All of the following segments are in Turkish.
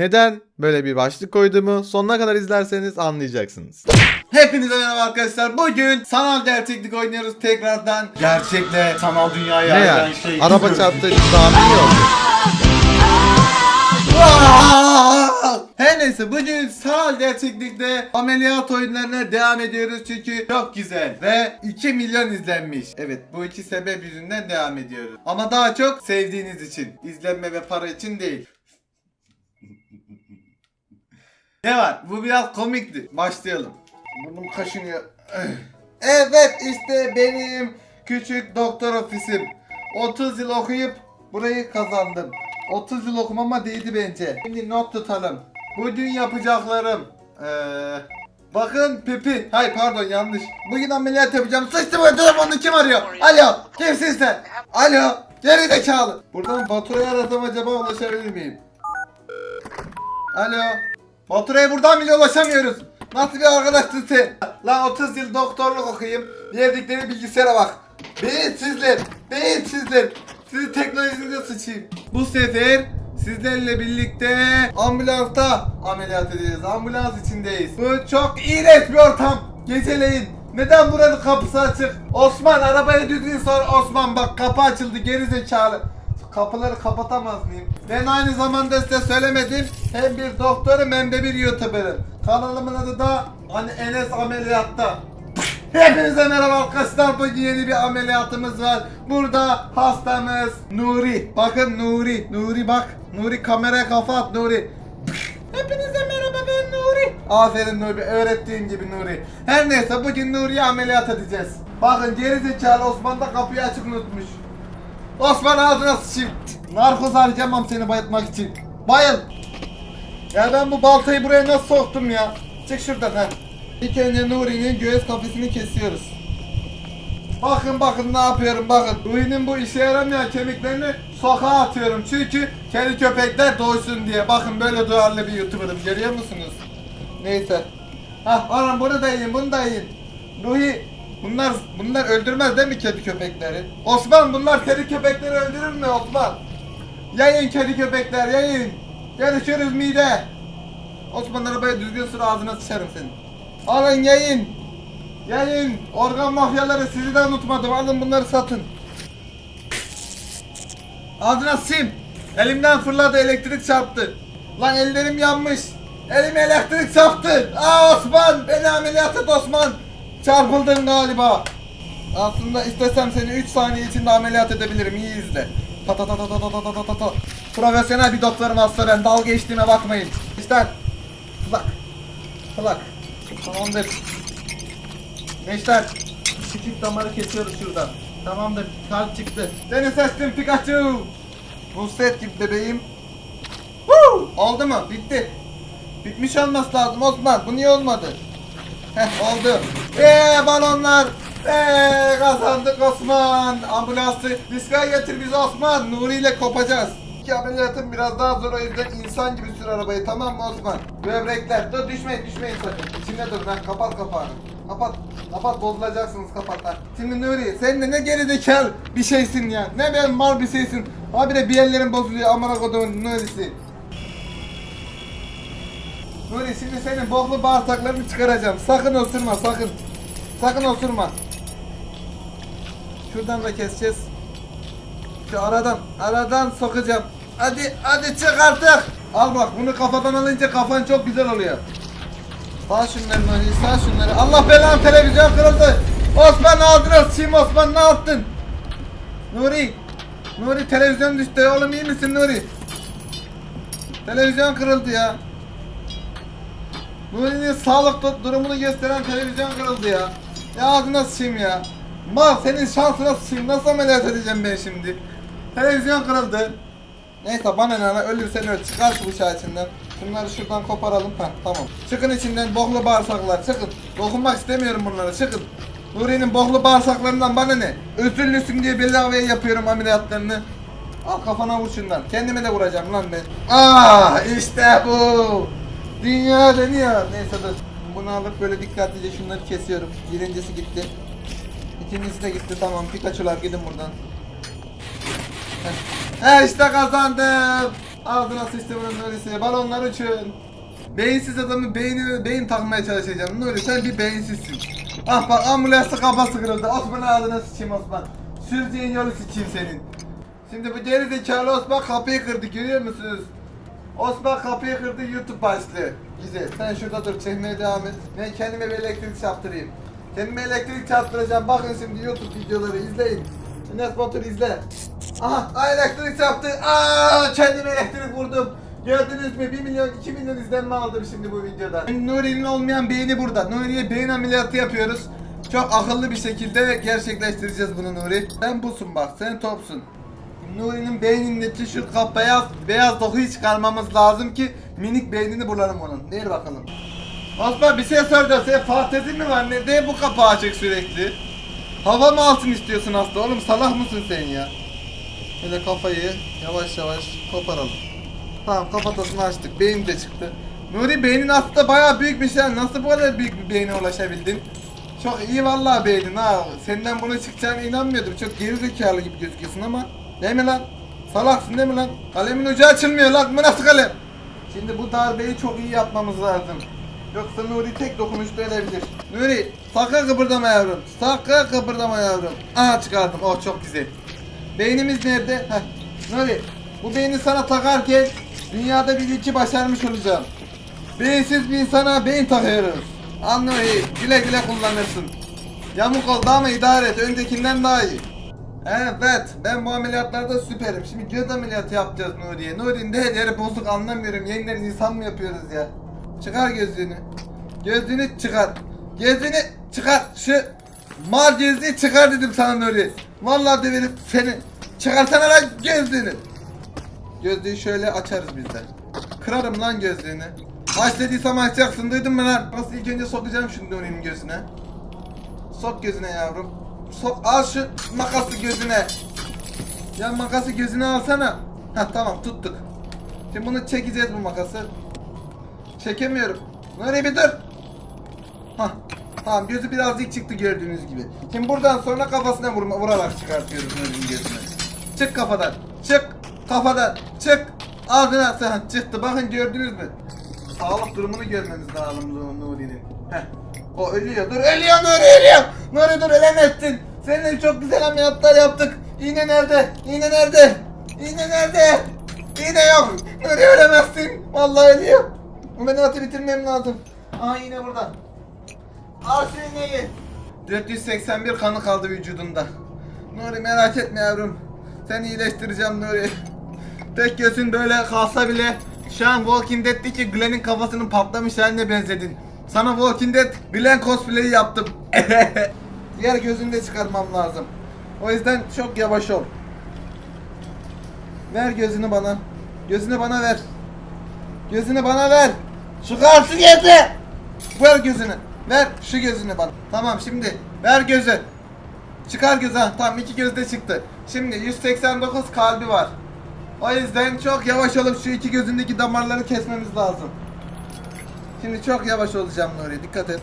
Neden böyle bir başlık koyduğumu sonuna kadar izlerseniz anlayacaksınız. Hepinize merhaba arkadaşlar. Bugün sanal gerçeklik oynuyoruz tekrardan. Gerçekle sanal dünyayı Ne ayıran yani? şey. Araba çarptı tahmin yok. Her neyse bugün sanal gerçeklikte ameliyat oyunlarına devam ediyoruz çünkü çok güzel ve 2 milyon izlenmiş. Evet bu iki sebep yüzünden devam ediyoruz. Ama daha çok sevdiğiniz için. izlenme ve para için değil. Ne var? Bu biraz komikti. Başlayalım. Burnum kaşınıyor. Evet işte benim küçük doktor ofisim. 30 yıl okuyup burayı kazandım. 30 yıl okumama değdi bence. Şimdi not tutalım. Bugün yapacaklarım. Ee, bakın Pepi. Hay pardon yanlış. Bugün ameliyat yapacağım. Sıçtım telefonu kim arıyor? Alo. Kimsin sen? Alo. Geri zekalı. Buradan Baturay'ı arasam acaba ulaşabilir miyim? Alo. Baturay'a buradan bile ulaşamıyoruz. Nasıl bir arkadaşsın sen? Lan 30 yıl doktorluk okuyayım. Verdikleri bilgisayara bak. Beyinsizler. Beyinsizler. Sizi teknolojinize sıçayım. Bu sefer sizlerle birlikte ambulansta ameliyat edeceğiz. Ambulans içindeyiz. Bu çok iğrenç bir ortam. Geceleyin. Neden buranın kapısı açık? Osman arabaya düzgün sor. Osman bak kapı açıldı geri zekalı. Kapıları kapatamaz mıyım? Ben aynı zamanda size söylemedim. Hem bir doktorum hem de bir youtuberım. Kanalımın adı da hani Enes Ameliyat'ta. Hepinize merhaba arkadaşlar. Bugün yeni bir ameliyatımız var. Burada hastamız Nuri. Bakın Nuri. Nuri bak. Nuri kameraya kafa at Nuri. Hepinize merhaba ben Nuri. Aferin Nuri. Öğrettiğim gibi Nuri. Her neyse bugün Nuri'yi ameliyat edeceğiz. Bakın gerizekalı Osman da kapıyı açık unutmuş. Osman ağzına sıçayım. Narkoz harcamam seni bayıltmak için. Bayıl. Ya ben bu baltayı buraya nasıl soktum ya? Çık şuradan ha. İlk önce Nuri'nin göğüs kafesini kesiyoruz. Bakın bakın ne yapıyorum bakın. Nuri'nin bu işe yaramayan kemiklerini sokağa atıyorum. Çünkü kedi köpekler doysun diye. Bakın böyle duyarlı bir youtuberım görüyor musunuz? Neyse. Hah anam bunu da yiyin bunu da yiyin. Ruhi bunlar bunlar öldürmez değil mi kedi köpekleri? Osman bunlar kedi köpekleri öldürür mü Osman? Yayın kedi köpekler yayın. Görüşürüz mide. Osman arabaya düzgün sür ağzına sıçarım senin. Alın yayın. Yayın. Organ mafyaları sizi de unutmadım. Alın bunları satın. Ağzına sim. Elimden fırladı elektrik çarptı. Lan ellerim yanmış. Elime elektrik çarptı. Aa Osman beni ameliyat et Osman. Çarpıldın galiba. Aslında istesem seni 3 saniye içinde ameliyat edebilirim. İyi izle. Ta ta ta ta ta ta ta ta ta ta. Profesyonel bir doktorum hasta ben. Dalga geçtiğime bakmayın. İşte Plak. Plak. Tamamdır. Gençler. Sikik damarı kesiyoruz şuradan. Tamamdır. Kalp çıktı. Seni Pikachu. Nusret bebeğim. Woo! Oldu mu? Bitti. Bitmiş olması lazım Osman. Bu niye olmadı? Oldu. Eee balonlar. Eee kazandık Osman. Ambulansı riske getir bizi Osman. Nuri ile kopacağız. İki ameliyatım biraz daha zor o yüzden insan gibi sür arabayı tamam mı Osman? Böbrekler. Dur düşmeyin düşmeyin sakın. İçinde dur ben kapat kapağını. Kapat. Kapat bozulacaksınız kapat lan. Şimdi Nuri sen de ne gerizekalı bir şeysin ya. Ne ben mal bir şeysin. Abi de bir yerlerin bozuluyor amına kodumun Nuri'si. Nuri şimdi senin boklu bağırsaklarını çıkaracağım. Sakın osurma sakın. Sakın osurma. Şuradan da keseceğiz. Şu aradan, aradan sokacağım. Hadi, hadi çık artık. Al bak bunu kafadan alınca kafan çok güzel oluyor. Sağ şunları Nuri, sağ şunları. Allah belanı televizyon kırıldı. Osman ağzına sıçayım Osman ne yaptın? Nuri, Nuri televizyon düştü. Oğlum iyi misin Nuri? Televizyon kırıldı ya. Nuri'nin sağlık du- durumunu gösteren televizyon kırıldı ya. Ya ağzına sıçayım ya. Mal senin şansına sıçayım. Nasıl ameliyat edeceğim ben şimdi? Televizyon kırıldı. Neyse bana ne ölürsen öl. Çıkar şu bıçağı içinden. Şunları şuradan koparalım. Heh tamam. Çıkın içinden boklu bağırsaklar çıkın. Dokunmak istemiyorum bunlara çıkın. Nuri'nin boklu bağırsaklarından bana ne? Özürlüsün diye bedavaya yapıyorum ameliyatlarını. Al kafana vur şundan. Kendime de vuracağım lan ben. Ah işte bu. Dünya dönüyor. Neyse dur. Bunu alıp böyle dikkatlice şunları kesiyorum. Birincisi gitti. İkincisi de gitti. Tamam Pikachu'lar gidin buradan. He işte kazandım. Ağzına sıçtı bunun Nuri'si. Balonlar uçun. Beyinsiz adamı beyni beyin takmaya çalışacağım. Nuri sen bir beyinsizsin. Ah bak ambulansı kafası kırıldı. Osman ağzına sıçayım Osman. Süreceğin yolu sıçayım senin. Şimdi bu geri zekalı Osman kapıyı kırdı görüyor musunuz? Osman kapıyı kırdı YouTube başlığı. Güzel. Sen şurada dur çekmeye devam et. Ben kendime bir elektrik çarptırayım. Kendime elektrik çarptıracağım. Bakın şimdi YouTube videoları izleyin. Enes Batur izle. Aha elektrik çarptı. Aa kendime elektrik vurdum. Gördünüz mü? 1 milyon 2 milyon izlenme aldım şimdi bu videoda. Nuri'nin olmayan beyni burada. Nuri'ye beyin ameliyatı yapıyoruz. Çok akıllı bir şekilde gerçekleştireceğiz bunu Nuri. Sen busun bak sen topsun. Nuri'nin beynindeki şu kap beyaz, beyaz dokuyu çıkarmamız lazım ki minik beynini bulalım onun. Ver bakalım. Osman bir şey soracağım. Senin fantezin mi var? Neden bu kapağı açık sürekli? Hava mı alsın istiyorsun hasta? Oğlum salak mısın sen ya? Böyle kafayı yavaş yavaş koparalım. Tamam kafatasını açtık. Beyin de çıktı. Nuri beynin aslında bayağı büyükmüş ya. Nasıl bu kadar büyük bir beyne ulaşabildin? Çok iyi vallahi beynin ha. Senden bunu çıkacağına inanmıyordum. Çok geri zekalı gibi gözüküyorsun ama. Değil mi lan? Salaksın değil mi lan? Kalemin ucu açılmıyor lan. Bu nasıl kalem? Şimdi bu darbeyi çok iyi yapmamız lazım. Yoksa Nuri tek dokunuşta ölebilir. Nuri sakın kıpırdama yavrum. Sakın kıpırdama yavrum. Aha çıkardım. Oh çok güzel. Beynimiz nerede? Heh. Nuri bu beyni sana takarken dünyada bir iki başarmış olacağım. Beyinsiz bir insana beyin takıyoruz. Nuri güle güle kullanırsın. Yamuk oldu ama idare et. Öncekinden daha iyi. Evet ben bu ameliyatlarda süperim. Şimdi göz ameliyatı yapacağız Nuri'ye. Nuri'nin de her yeri bozuk anlamıyorum. Yeniden insan mı yapıyoruz ya? Çıkar gözlüğünü. Gözlüğünü çıkar. Gözlüğünü çıkar. Şu mal gözlüğü çıkar dedim sana Nuri. Vallahi deverim seni. Çıkarsana lan gözlüğünü. Gözlüğü şöyle açarız biz de. Kırarım lan gözlüğünü. Aç açacaksın duydun mu lan? Nasıl ilk önce sokacağım şimdi Nuri'nin gözüne. Sok gözüne yavrum. Al şu makası gözüne. Ya makası gözüne alsana. Ha tamam tuttuk. Şimdi bunu çekeceğiz bu makası. Çekemiyorum. Nuri bir dur. Ha tamam gözü birazcık çıktı gördüğünüz gibi. Şimdi buradan sonra kafasına vurma, vurarak çıkartıyoruz Nuri'nin gözüne. Çık kafadan. Çık kafadan. Çık. Ağzına sen çıktı. Bakın gördünüz mü? Sağlık durumunu görmemiz lazım Nur- Nuri'nin. Heh. O ölüyor. Dur ölüyor Nuri ölüyor. Nuri dur ölemezsin. Seninle çok güzel ameliyatlar yaptık. İğne nerede? İğne nerede? İğne nerede? İğne yok. Nuri ölemezsin. Vallahi ölüyor. Ameliyatı bitirmem lazım. Aa iğne burada. Al şu iğneyi. 481 kanı kaldı vücudunda. Nuri merak etme yavrum. Seni iyileştireceğim Nuri. Tek gözün böyle kalsa bile şu an Walking Dead'deki Glenn'in kafasının patlamış haline benzedin. Sana Walking Dead Glenn cosplay'i yaptım. Diğer gözünü de çıkarmam lazım. O yüzden çok yavaş ol. Ver gözünü bana. Gözünü bana ver. Gözünü bana ver. Şu karşı gözü. Ver gözünü. Ver şu gözünü bana. Tamam şimdi ver gözü. Çıkar gözü. Ha, tamam iki göz de çıktı. Şimdi 189 kalbi var. O yüzden çok yavaş olup şu iki gözündeki damarları kesmemiz lazım. Şimdi çok yavaş olacağım Nuri. Dikkat et.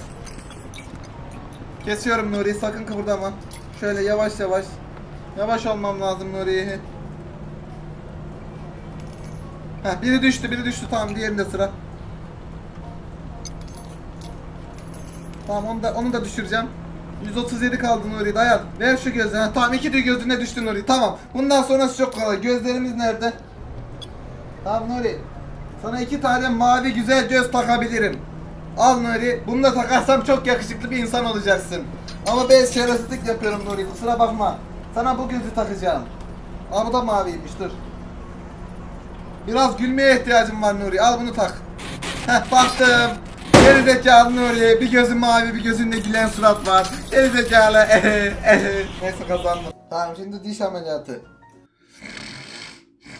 Kesiyorum Nuri. Sakın kıpırdama. Şöyle yavaş yavaş. Yavaş olmam lazım Nuri. Heh, biri düştü, biri düştü. Tamam, diğerinde sıra. Tamam, onu da onu da düşüreceğim. 137 kaldı Nuri dayan. Ver şu. Ha, Tamam iki de gözüne düştü Nuri. Tamam. Bundan sonrası çok kolay. Gözlerimiz nerede? Tamam Nuri. Sana iki tane mavi güzel göz takabilirim. Al Nuri. Bunu da takarsam çok yakışıklı bir insan olacaksın. Ama ben şerefsizlik yapıyorum Nuri. Kusura bakma. Sana bu gözü takacağım. Aa bu da maviymiş dur. Biraz gülmeye ihtiyacım var Nuri. Al bunu tak. Heh baktım. Geri zekalı Nuri. Bir gözün mavi bir gözünde gülen surat var. Geri zekalı. Neyse kazandım. Tamam şimdi diş ameliyatı.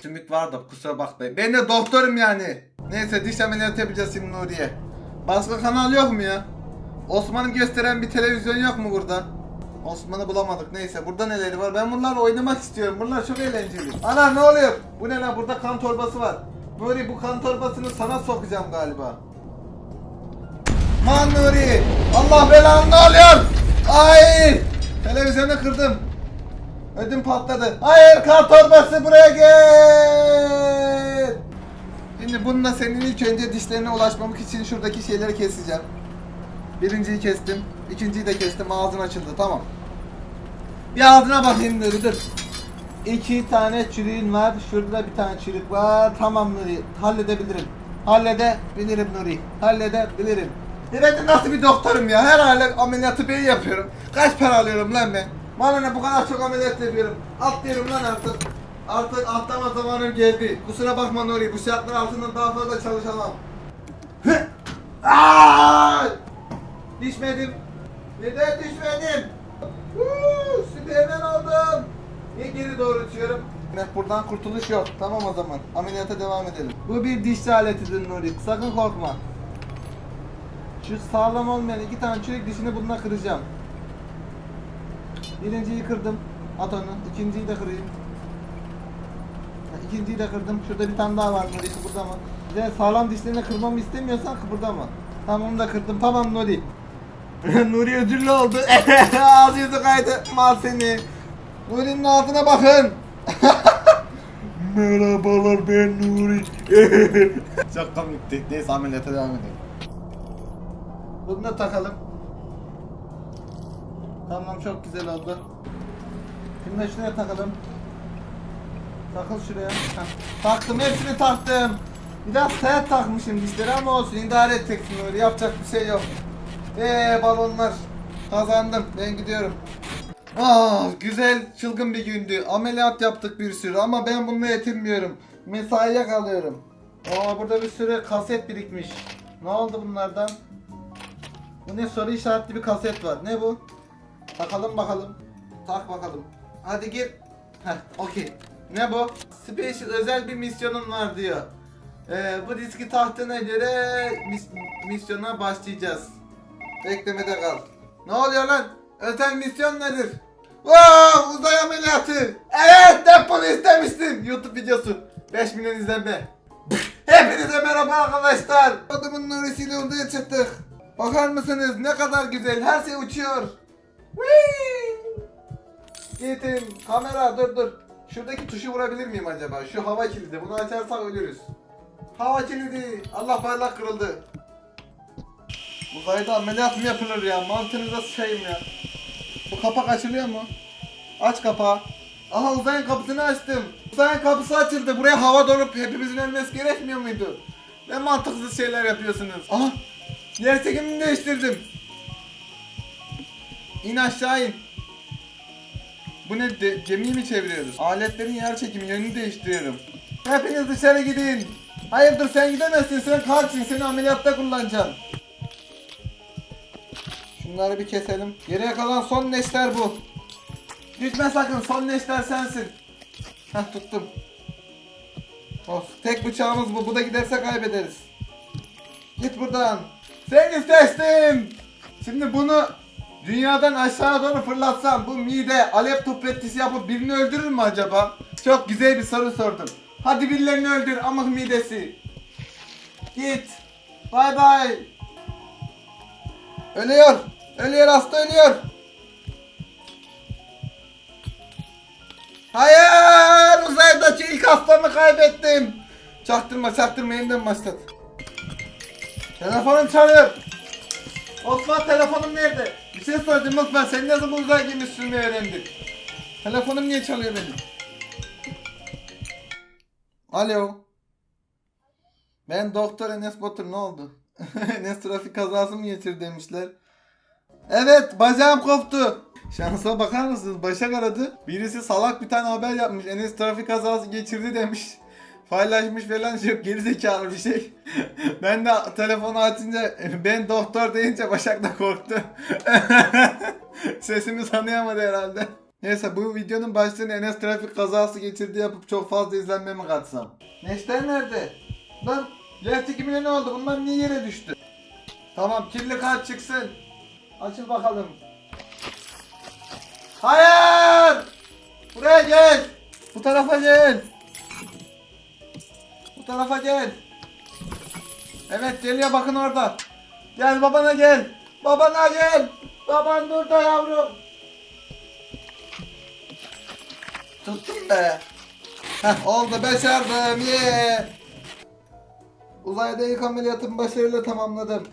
Ümit vardı kusura bakmayın. Ben de doktorum yani. Neyse diş ameliyatı yapacağız şimdi Nuriye. Başka kanal yok mu ya? Osman'ı gösteren bir televizyon yok mu burada? Osman'ı bulamadık. Neyse burada neleri var? Ben bunlarla oynamak istiyorum. Bunlar çok eğlenceli. Ana ne oluyor? Bu ne lan? Burada kan torbası var. Nuri bu kan torbasını sana sokacağım galiba. Man Nuri Allah belanı ne oluyor? Ay! Televizyonu kırdım. Ödüm patladı. Hayır kan torbası buraya gel Şimdi bununla senin ilk önce dişlerine ulaşmamak için şuradaki şeyleri keseceğim. Birinciyi kestim. ikinciyi de kestim. Ağzın açıldı. Tamam. Bir ağzına bakayım Nuri dur. İki tane çürüğün var. Şurada bir tane çürük var. Tamam Nuri. Halledebilirim. Halledebilirim Nuri. Halledebilirim. Ya ben de nasıl bir doktorum ya? Her hale ameliyatı ben yapıyorum. Kaç para alıyorum lan ben? Bana ne bu kadar çok ameliyat yapıyorum. Atlıyorum lan artık. Artık atlama zamanım geldi. Kusura bakma Nuri. Bu şartlar altında daha fazla çalışamam. Düşmedim. Neden düşmedim? Huu, Süpermen oldum. Niye geri doğru uçuyorum? Buradan kurtuluş yok. Tamam o zaman. Ameliyata devam edelim. Bu bir dişçi aletidir Nuri. Sakın korkma. Şu sağlam olmayan iki tane çürük dişini bununla kıracağım. Birinciyi kırdım. At onu. İkinciyi de kırayım. İkinciyi de kırdım. Şurada bir tane daha var Nuri kıpırdama. Bir de sağlam dişlerini kırmamı istemiyorsan kıpırdama. Tamam onu da kırdım. Tamam Nuri. Nuri ödüllü oldu. Ağzı yüzü kaydı. Mal seni. Nuri'nin ağzına bakın. Merhabalar ben Nuri. Çok komikti. Neyse ameliyata devam edelim. Bunu da takalım. Tamam çok güzel oldu. Şimdi şuraya takalım. Takıl şuraya. Heh. Taktım hepsini taktım. Biraz sert takmışım dişleri ama olsun idare edeceksin öyle yapacak bir şey yok. Eee balonlar. Kazandım ben gidiyorum. Ah güzel çılgın bir gündü. Ameliyat yaptık bir sürü ama ben bununla yetinmiyorum. Mesaiye kalıyorum. Aa burada bir sürü kaset birikmiş. Ne oldu bunlardan? Bu ne soru işaretli bir kaset var. Ne bu? Takalım bakalım. Tak bakalım. Hadi gir. Heh, okey. Ne bu? Special özel bir misyonun var diyor. Ee, bu diski tahtına göre mis- misyona başlayacağız. Beklemede kal. Ne oluyor lan? Özel misyon nedir? Wow, uzay ameliyatı. Evet, ben istemiştim. YouTube videosu. 5 milyon izlenme. Hepinize merhaba arkadaşlar. Adımın nurisiyle uzaya çıktık. Bakar mısınız ne kadar güzel. Her şey uçuyor. Whee! Gittim. Kamera dur dur. Şuradaki tuşu vurabilir miyim acaba? Şu hava kilidi. Bunu açarsak ölürüz. Hava kilidi. Allah parlak kırıldı. Uzayda ameliyat mı yapılır ya? Mantığınıza sıçayım ya. Bu kapak açılıyor mu? Aç kapağı. Aha uzayın kapısını açtım. Uzayın kapısı açıldı. Buraya hava dolup hepimizin ölmesi gerekmiyor muydu? Ne mantıksız şeyler yapıyorsunuz. Aha! Yer çekimini değiştirdim. İn aşağı in. Bu ne? De, gemiyi mi çeviriyoruz? Aletlerin yer çekimi yönünü değiştiriyorum. Hepiniz dışarı gidin. Hayırdır sen gidemezsin. Sen kalsın. Seni ameliyatta kullanacağım. Şunları bir keselim. Geriye kalan son neşter bu. Düşme sakın. Son neşter sensin. Heh tuttum. Of tek bıçağımız bu. Bu da giderse kaybederiz. Git buradan. Seni seçtim. Şimdi bunu dünyadan aşağı doğru fırlatsam bu mide alev topu etkisi yapıp birini öldürür mü acaba? Çok güzel bir soru sordum. Hadi birilerini öldür ama midesi. Git. Bay bay. Ölüyor. Ölüyor hasta ölüyor. Hayır uzaydaki ilk hastamı kaybettim. Çaktırma çaktırma yeniden başlat. Telefonum çalıyor. Osman telefonum nerede? Bir şey soracağım Osman sen zaman uzay gemisi sürmeyi öğrendin? Telefonum niye çalıyor benim? Alo. Ben Doktor Enes Batur ne oldu? Enes trafik kazası mı geçirdi demişler. Evet bacağım koptu. Şansa bakar mısınız? Başak aradı. Birisi salak bir tane haber yapmış. Enes trafik kazası geçirdi demiş. Paylaşmış falan çok gerizekalı bir şey. ben de telefonu açınca ben doktor deyince Başak da korktu. Sesimi tanıyamadı herhalde. Neyse bu videonun başlığını Enes trafik kazası geçirdi yapıp çok fazla izlenme mi katsam? Neşter nerede? Lan yer ne oldu? Bunlar niye yere düştü? Tamam kirli kart çıksın. Açıl bakalım. Hayır! Buraya gel. Bu tarafa gel. Tarafa gel. Evet geliyor bakın orada. Gel babana gel. Babana gel. Baban burada yavrum. Tuttum be. Heh oldu başardım. Yeah. Uzayda ilk ameliyatımı başarıyla tamamladım.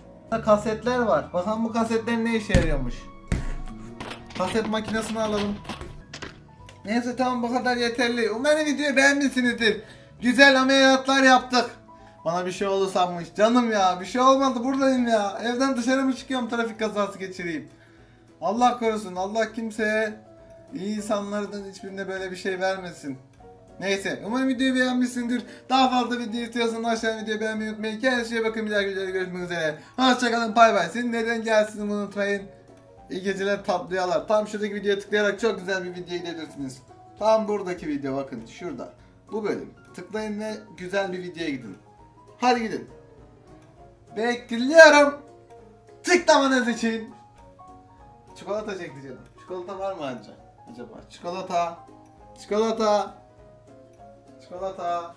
Kasetler var. Bakalım bu kasetler ne işe yarıyormuş. Kaset makinesini alalım. Neyse tamam bu kadar yeterli. Umarım videoyu beğenmişsinizdir. Güzel ameliyatlar yaptık. Bana bir şey oldu sanmış. Canım ya bir şey olmadı buradayım ya. Evden dışarı mı çıkıyorum trafik kazası geçireyim. Allah korusun. Allah kimseye iyi insanlardan hiçbirine böyle bir şey vermesin. Neyse umarım videoyu beğenmişsindir. Daha fazla video istiyorsan aşağıya videoyu beğenmeyi unutmayın. Kendinize bakın bir dahaki videoda görüşmek üzere. Hoşçakalın bay bay. Senin neden gelsin unutmayın. İyi geceler tatlı rüyalar. Tam şuradaki videoya tıklayarak çok güzel bir video gidebilirsiniz. Tam buradaki video bakın şurada. Bu bölüm. Tıklayın ve güzel bir videoya gidin. Hadi gidin. Bekliyorum. Tıklamanız için. Çikolata çekti canım. Çikolata var mı anca? Acaba? Çikolata. Çikolata. Çikolata.